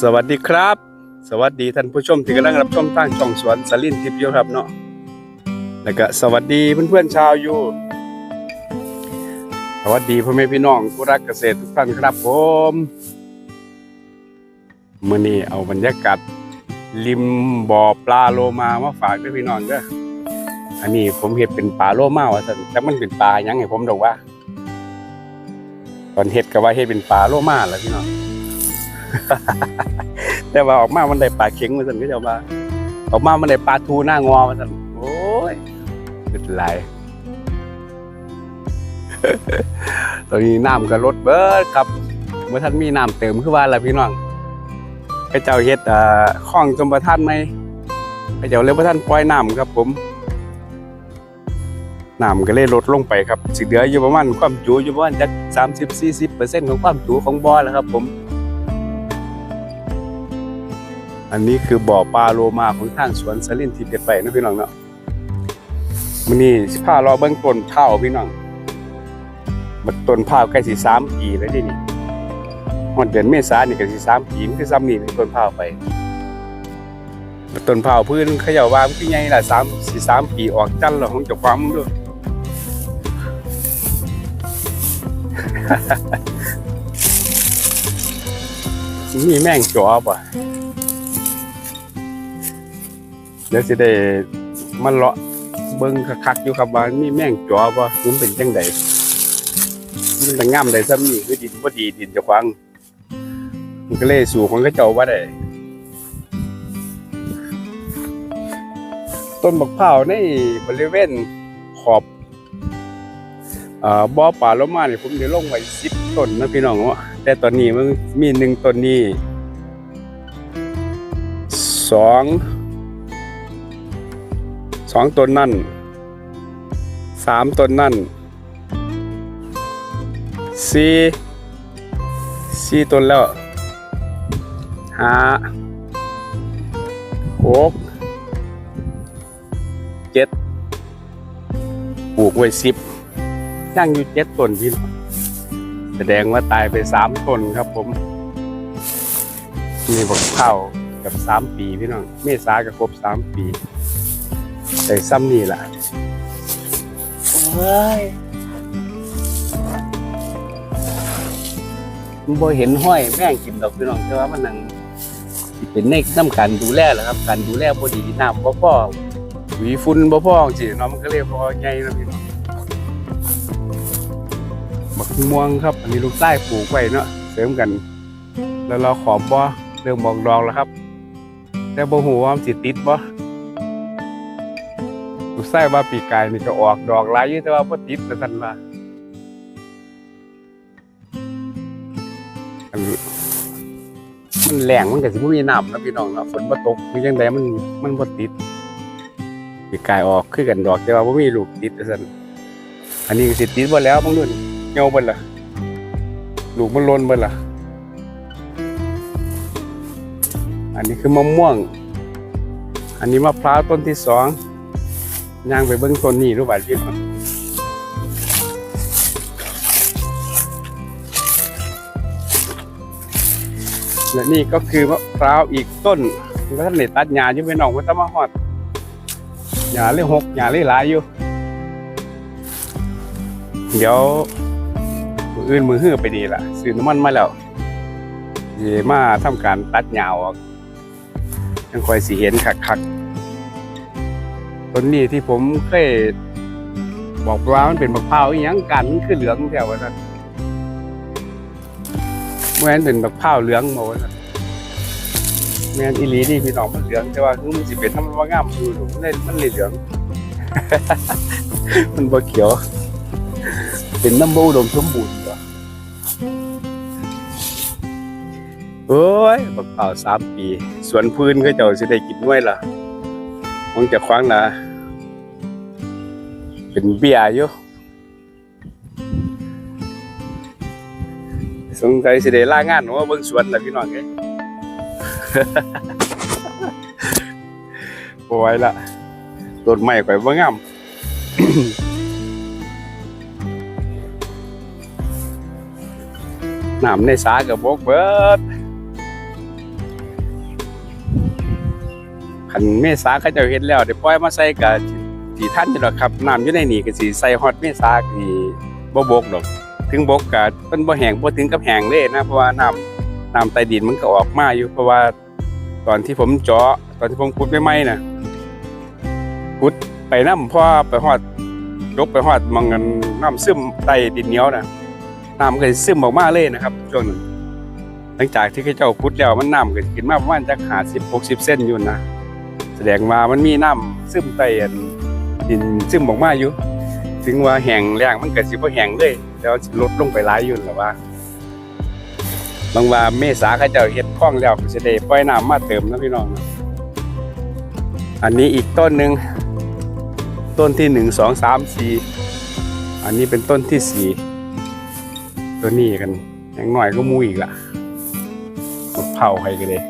สวัสดีครับ สวัสดีท่านผู้ชมที่กำลังรับชมทางช่องสวนสลินทิพย์อยู่ครับเนาะแล้วก็สวัสดีเพื่อนๆชาวอยู่สวัสดีพ่อแม่พี่น้องผู้รักเกษตรทุกท่านครับผมมื้อนี้เอาบรรยากาศริมบ่อปลาโลมามาฝากด้วยพี่น้องเด้ออันนี้ผมเห็ดเป็นปลาโลมาว่านแต่มันเป็นปลายังให้ผมดอกว่า ตอนเห็ดก็ว่าเห็ดเป็นปลาโลมาแหละพี่น้อง แต่ว่าออกมามันได้ปลาเข็งมาสั่นก็จะว่าออกมามันได้ปลาทูหน้างอมาสั่นโอ้ยเป็นไรตอนนี้น้ำก็ลดเบิดครับเมื่อท่านมีน้ำเติมคือว่าละพี่น้องพระเจ้าเฮ็ดอ่าคลองจมประท่านไหมพระเจ้าเลยประท่านปล่อยน้ำครับ ผมน้ำก็เลยลดลงไปครับสิเหลืออยู่ประมาณความจุอยู่ประมาณจักสามสิบสี่สิบเปอร์เซ็นต์ของความจุของบ่อแล้วครับ ผม อันนี้คือบ่อปลาโลมาของทางสวนสลินที่เป็ดไปนะพี่น้องเนาะมันนี่สิพารอเบิ้งต้นเท่าพี่น้องบัดต้นพร้าใกล้สิสามปีแล้วดินี่ฮอดเดือนเมษานี่ก็สิสามปีมันคือซ้ำนี่เป็นต้นพร้าไปบัดต้นพร้าพื้นเขาเจ้าว่ามันคือใหญ่ละสามสิสามปีออกจันทร์แล้วของเจ้าความมึงด้วยมีแม่งจอป่ะ เดี๋ยวสิได้มันเลาะเบิ่งคักๆอยู่ครับว่ามีแมงจอบ่มันเป็นจังไดมันจะงามได้ซ้ำนี่คือดินบ่ดีดินจะขวางมันก็เลยสู่ของเขาเจ้าบ่าได้ต้นบักพร้าวในบริเวณขอบเอ่อบ่อป่าลมมานี่ผมได้ลงไว้10ต้นนะพี่น้องเนาะแต่ตอนนี้มันมีหนึ่งต้นนี้สอง สองต้นนั่นสามต้นนั่นสี่สี่ต้นแล้วห้าหกเจ็ดปลูกไว้สิบย่างอยู่เจ็ดต้นพี่น้องแสดงว่าตายไปสามต้นครับผมนี่บอกข้าวกับสามปีพี่น้องเมษากับครบสามปี ส่ซ้ำนี่แหละเฮ้ยมันบ่เห็นห้อยแม่งกินดอกพี่น้องแต่ว่ามันนั่งสิเป็นในน้ำการดูแลแหละครับ การดูแลบ่ดีน้ำบ่พอหวีฝุ่นบ่พอสิเนาะมันก็เลยบ่ใหญ่นะพี่น้องบักม่วงครับ อันนี้ลูกใต้ปลูกไว้เนาะเสริมกัน แล้วเราขอบบ่เริ่มบอกดอกแล้วครับ แต่บ่ฮู้ว่ามันสิติดบ่ ลูกไส้ว่าปีกายนี่ก็ออกดอกหลายอยู่แต่ว่าบ่ติดแต่ทันว่าอันมันแรงมันก็สิบ่มีน้ำนะพี่น้องเนาะฝนบ่ตกคือจังไดมันมันบ่ติดปีกายออกคือกันดอกแต่ว่าบ่มีลูกติดแต่ซั่นอันนี้ก็สิติดบ่แล้วบางรุ่นเหี่ยวเบิดล่ะลูกมันล่นเบิดล่ะอันนี้คือมะม่วง อันนี้มะพร้าวต้นที่สอง ย่างไปเบิ้งต้นนี้รู้ป่ะพี่น้งและนี่ก็คือมะพร้าวอีกต้นมันก็ท่านได้ตัดหญ้าอยู่พี่น้องว่าจะมาหอดหญ้าเลยหกหญ้าเลยหลายอยู่ เดี๋ยวมืออื่นมือหื้อไปดีละซื้อน้ำมันมาแล้วสิมาทำการตัดหญ้าออกยังคอยสิเห็นคักๆ ต้นนี้ที่ผมเคยบอกว่ามันเป็นมะพร้าวอหยังกันมันคือเหลืองแถวว่าซั่นเมื่อนเป็นมะพร้าวเหลืองมาว่าซั่นแม่นอีหลีนี่พี่น้องมันเหลืองแต่ว่าคือมันสิเป็นน้ำมันว่างามอยู่มันเลยมันเลยเหลือง มันบ่เขียว เป็นน้ำบ่อุดมสมบูรณ์ตัวโอ้ยมะพร้าวสามปี สวนพื้นก็เจ้าสิได้กินด้วยล่ะ คงจะคว้างนะ เป็นเบียอยู่สงสัยสิได้ลางานว่าเบิ่งสวนนะพี่น้องเอ้ยบ่ไหวละต้นไม้ข่อยบ่งามน้ำในสากับบกเบิด คันเมษาเขาเจ้าเฮ็ดแล้วเดี๋ยวปล่อยมาใส่ก็สิทันอยู่ดอกครับน้ำอยู่ในนี่ก็สิใส่ฮอดเมษาสิบ่บกดอกถึงบกก็มันบ่แห้งบ่ถึงกับแห้งเลยนะเพราะว่าน้ำน้ำใต้ดินมันก็ออกมาอยู่เพราะว่าตอนที่ผมเจาะตอนที่ผมขุดใหม่ๆน่ะขุดไปน้ำพ่อไปฮอดยกไปฮอดมองกันน้ำซึมใต้ดินเหนียวนะน้ำก็ซึมออกมาเลยนะครับช่วงนั้นหลังจากที่เขาเจ้าขุดแล้วมันน้ำก็ขึ้นมาประมาณจัก50 60เส้นอยู่นะ แสดงว่ามันมีน้ำซึมใต้อันดินซึมออกมาอยู่ ถึงว่าแห้งแล้งมันเก็สิบ่แห้งเลยแล้วลดลงไปหลายอยู่แล้วว่าบางว่าเมษาเขาเจ้าเฮ็ดคลองแล้วก็สิได้ปล่อยน้ำมาเติมนะพี่น้อง อันนี้อีกต้นหนึ่งต้นที่หนึ่งสองสามสี่อันนี้เป็นต้นที่สี่ตัวนี้กันอย่างหน่อยก็มูอีกละมะเผาใครกันเลย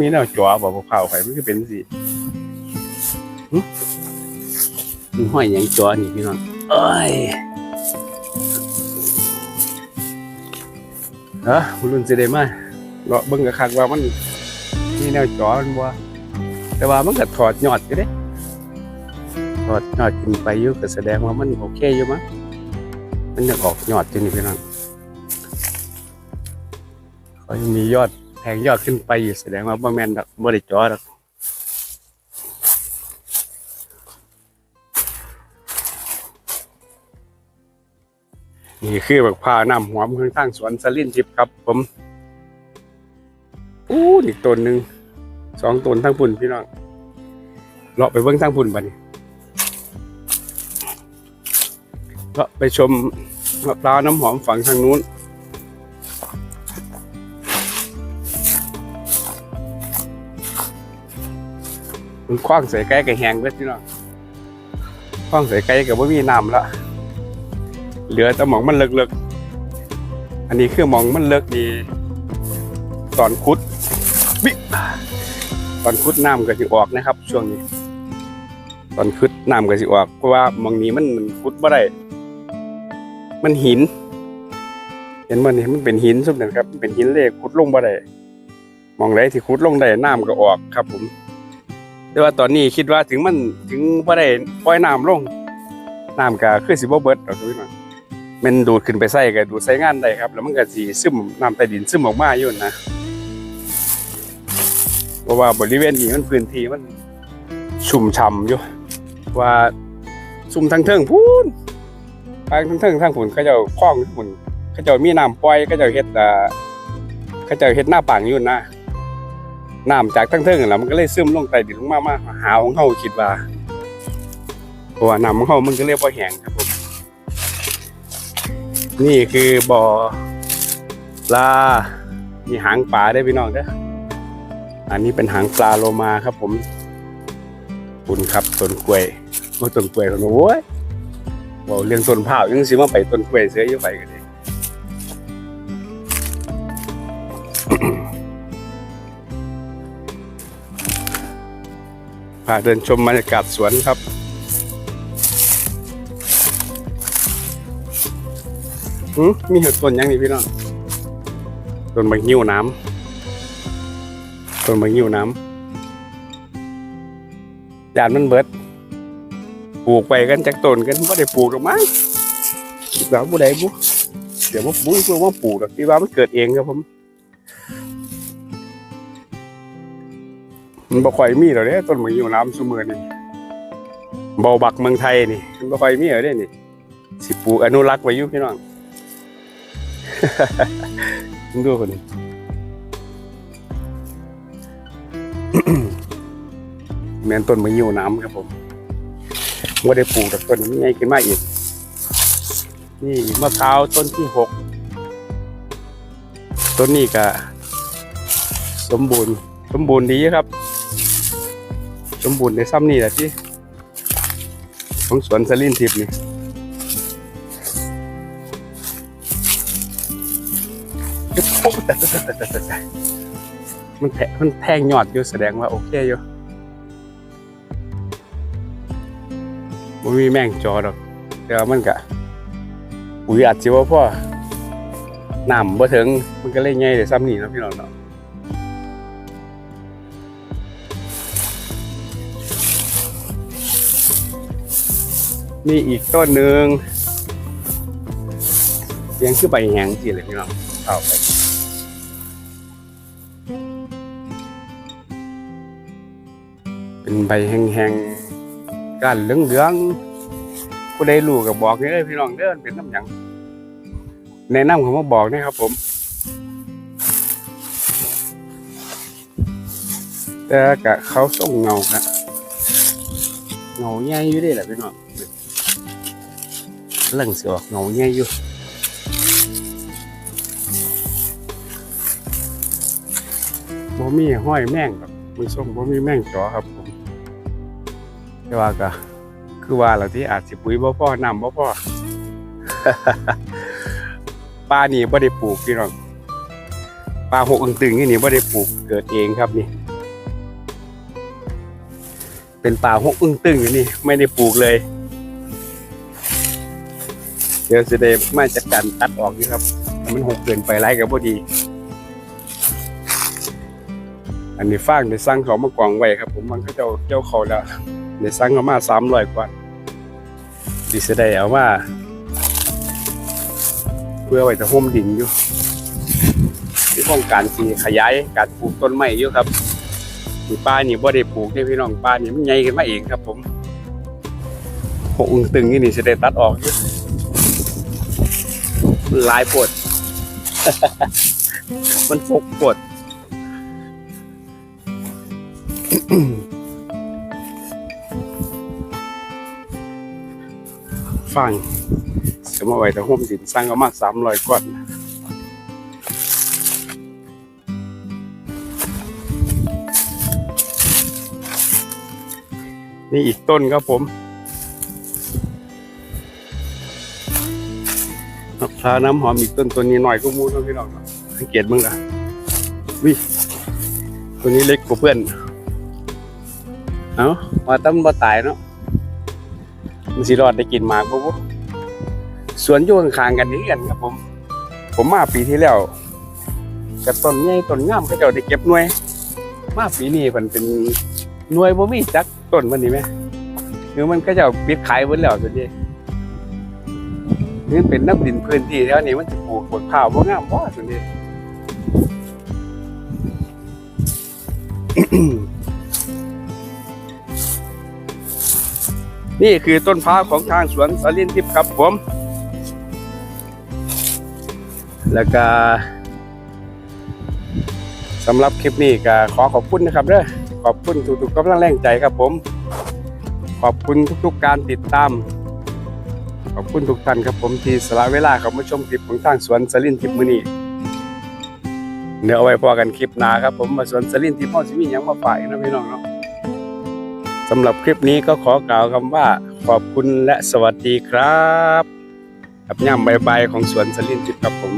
มีแนวจั่วบอกมะเผาใครมันก็เป็นสิหึมันห้อยอย่างจั่วนี่พี่น้องเอ้ยเออคุณลุนสิได้มาเลาะเบิ่งกะคักว่ามันมีแนวจอมันบ่แต่ว่ามันก็ถอดยอดอยู่เด้ถอดยอดขึ้นไปอยู่ก็แสดงว่ามันโอเคอยู่มั้งมันยังออกยอดอยู่นี่พี่น้องเขายังมียอด แทงยอดขึ้นไปอยู่แสดงว่าบ่แม่นดอกบ่ได้จอดอกนี่คือแบบพาน้ำหอมข้างทางสวนสลินทิพย์ครับ ผมอู้อีกต้นหนึ่งสองต้นทั้งพุ่นพี่น้องเลาะไปเบิ่งทั้งพุ่นบัดนี้เลาะไปชมมะพร้าวน้ำหอมฝั่งทางนู้น มันคว้างใส่ไก่กับแหงเบิดพี่น้องคว้างใส่ไก่กับว่ามีน้ำละเหลือแต่หมองมันเลิกๆอันนี้คือหมองมันเลิกดีตอนคุดบิตอนคุดน้ำก็สิออกนะครับ ช่วงนี้ ตอนคุดน้ำก็สิออกเพราะว่าหมองนี้มันคุดบ่ได้ มันหิน เห็นมันนี่มันเป็นหินสุดนะครับเป็นหินเล็กคุดลงบ่ได้มองไหนที่คุดลงได้น้ำก็ออกครับผม แต่ว่าตอนนี้คิดว่าถึงมันถึงบ่ได้ปล่อยน้ำลงน้ำก็คือสิบ่เบิดดอกพี่น้องมันดูดขึ้นไปใส่ก็ดูดใส่งานได้ครับ แล้วมันก็สิซึมน้ำใต้ดินซึมออกมาอยู่นะเพราะว่าบริเวณนี้มันพื้นที่มันชุ่มฉ่ำอยู่ว่าซุ่มทั้งเทิงพูนทางทั้งเทิงทางผุนเขาเจ้าคล้องผุนเขาเจ้ามีน้ำปล่อยเขาเจ้าเฮ็ดอ่าเขาเจ้าเฮ็ดหน้าปังอยู่นะ น้ำจากทั้งเทิงแหล้วมันก็เลยซึมลงใต้ดินลงมามาหาของเขาคิดว่าเพราะว่าน้ำของเขามันก็เรียกว่าแห้งครับผมนี่คือบ่อปลา มีหางปลาได้พี่น้องเด้ออันนี้เป็นหางปลาโลมาครับ ผมคุณครับต้นกล้วยโอ้ต้นกล้วยคนโอ้ยบอกเรื่องต้นผ้ายังสิมาไปต้นกล้วยเสืออยู่ไปกัน พาเดินชมบรรยากาศสวนครับหืมมีเห็ดต้นยังนี่พี่น้องต้นมะงิ้วน้ำต้นมะงิ้วน้ำยานมันเบิด ปลูกไปกันจากต้นกันไม่ได้ปลูกหรอกมั้งคิดว่าผู้ใดบุเดี๋ยวว่าบุ้ยเพื่อว่าปลูกหรอกที่ว่ามันเกิดเองครับผม มันบ่ค่อยมีหรอกเด้ต้นมะอยู่น้ำซุมือนี่เบาบักเมืองไทยนี่มันบ่ค่อยมีหรอกเด้นี่ สิปลูกอนุรักษ์ไว้อยู่พี่น้องดูคนนี้แม่นต้นมะยิวน้ำครับผมว่าได้ปลูกแต่ต้นนี้ไงขึ้นมาอีก นี่มะพร้าวต้นที่หก ต้นนี้ก็สมบูรณ์ สมบูรณ์ดีครับ สมบูรณ์ในซ้ำนี่แหละที่ของสวนสลินทิพย์นี่โอ้แต่แต่แต่แต่แต่มันแทมันแทงยอดอยู่แสดงว่าโอเคอยู่บ่มีแมงจอดอกแต่ว่ามันกะปุ๋ยอัดจิว่าพ่อหนำบ่ถึงมันก็เลยใหญ่ได้ซ้ำนี่นะพี่น้องเนาะ มีอีกต้นหนึ่งเสียงคือใบแหงจีเลยพี่น้องเอาไปเป็นใบแห้งๆก้านเหลืองๆผู้ใดรู้ก็บอกเด้อพี่น้องเด้อมันเป็นน้ำหยังแนะนำคำว่าบอกนะครับผม แต่กะเขาส่งเงากะเงาใหญ่อยู่เด้แหละพี่น้อง เรื่องเสียออกเงาใหญ่อยู่บ่มีห้อยแม่งครับมือส้มบ่มีแม่งจอครับผมแต่ว่าก็คือว่าเราที่อาจสิปุ๋ยบ่พอน้ำบ่พอปลานี่บ่ได้ปลูกพี่น้องปลาหกอึงตึงนี่นี่บ่ได้ปลูกเกิดเองครับนี่ เป็นป่าหกอึ้งตึงอยู่นี่ ไม่ได้ปลูกเลย ดี๋ยวจะได้มาจัดการตัดออกนี่ครับ มันหกเกินไปไรกับพอดี อันนี้ฟางได้สร้างเขามากองไว้ครับ ผมมันก็เจ้าเจ้าเขาแล้วได้สร้างเขามาสามร้อยกว่าดิสได้เอามาเพื่อไว้จะห่มดินอยู่ที่ต้องการสีขยายการปลูกต้นไม้อยู่ครับนี่ป้านี่บ่ได้ปลูกนี่พี่น้องป้านี่มันใหญ่ขึ้นมาเองครับ ผมหกอึงตึงนี่นี่จะได้ตัดออกอยู่ หลายปวด มันฟกปวดฟังสมมติไว้แต่ห่มดินสร้างก็มากสามร้อยก้อนนี่อีกต้นครับผม มะพาน้ำหอมอีกต้นตัวนี้หน่อยก็มูนะพี่น้องเนาะสังเกตมึงนะวิตัวนี้เล็กกว่าเพื่อน เอาว่าตั้มบ่ตายเนาะมันสิรอดได้กินหมากบ่บ่สวนอยู่ข้างๆกันนี่กันครับผม ผมมาปีที่แล้วกับต้นใหญ่ต้นงามเขาเจ้าได้เก็บหน่วย มาปีนี้มันเป็นหน่วยบ่มีจักต้นมันนี่ไหมคือมันก็จะเอาปิดขายหมดแล้วตัวนี้ นี่เป็นน้ำดินพื้นที่แถวนี้มันจะปลูกบนข้าวบ่งามบ่ตัวนี้นี่คือต้นพ้าของทางสวนสลินทิพย์ครับผม แล้วก็สำหรับคลิปนี้ก็ขอขอบคุณนะครับเด้อขอบคุณทุกๆกำลังแรงใจครับผม ขอบคุณทุกๆการติดตาม ขอบคุณทุกท่านครับผมที่สละเวลาเข้ามาชมคลิปของทางสวนสลินทิพย์มื้อนี้เดี๋ยวเอาไว้พอกันคลิปหน้าครับผมมาสวนสลินทิพย์พ่อสิมีหยังมาฝากอีกนะพี่น้องเนาะสำหรับคลิปนี้ก็ขอกล่าวคำว่าขอบคุณและสวัสดีครับกับย่ำใบายๆของสวนสลินทิพย์ครับผม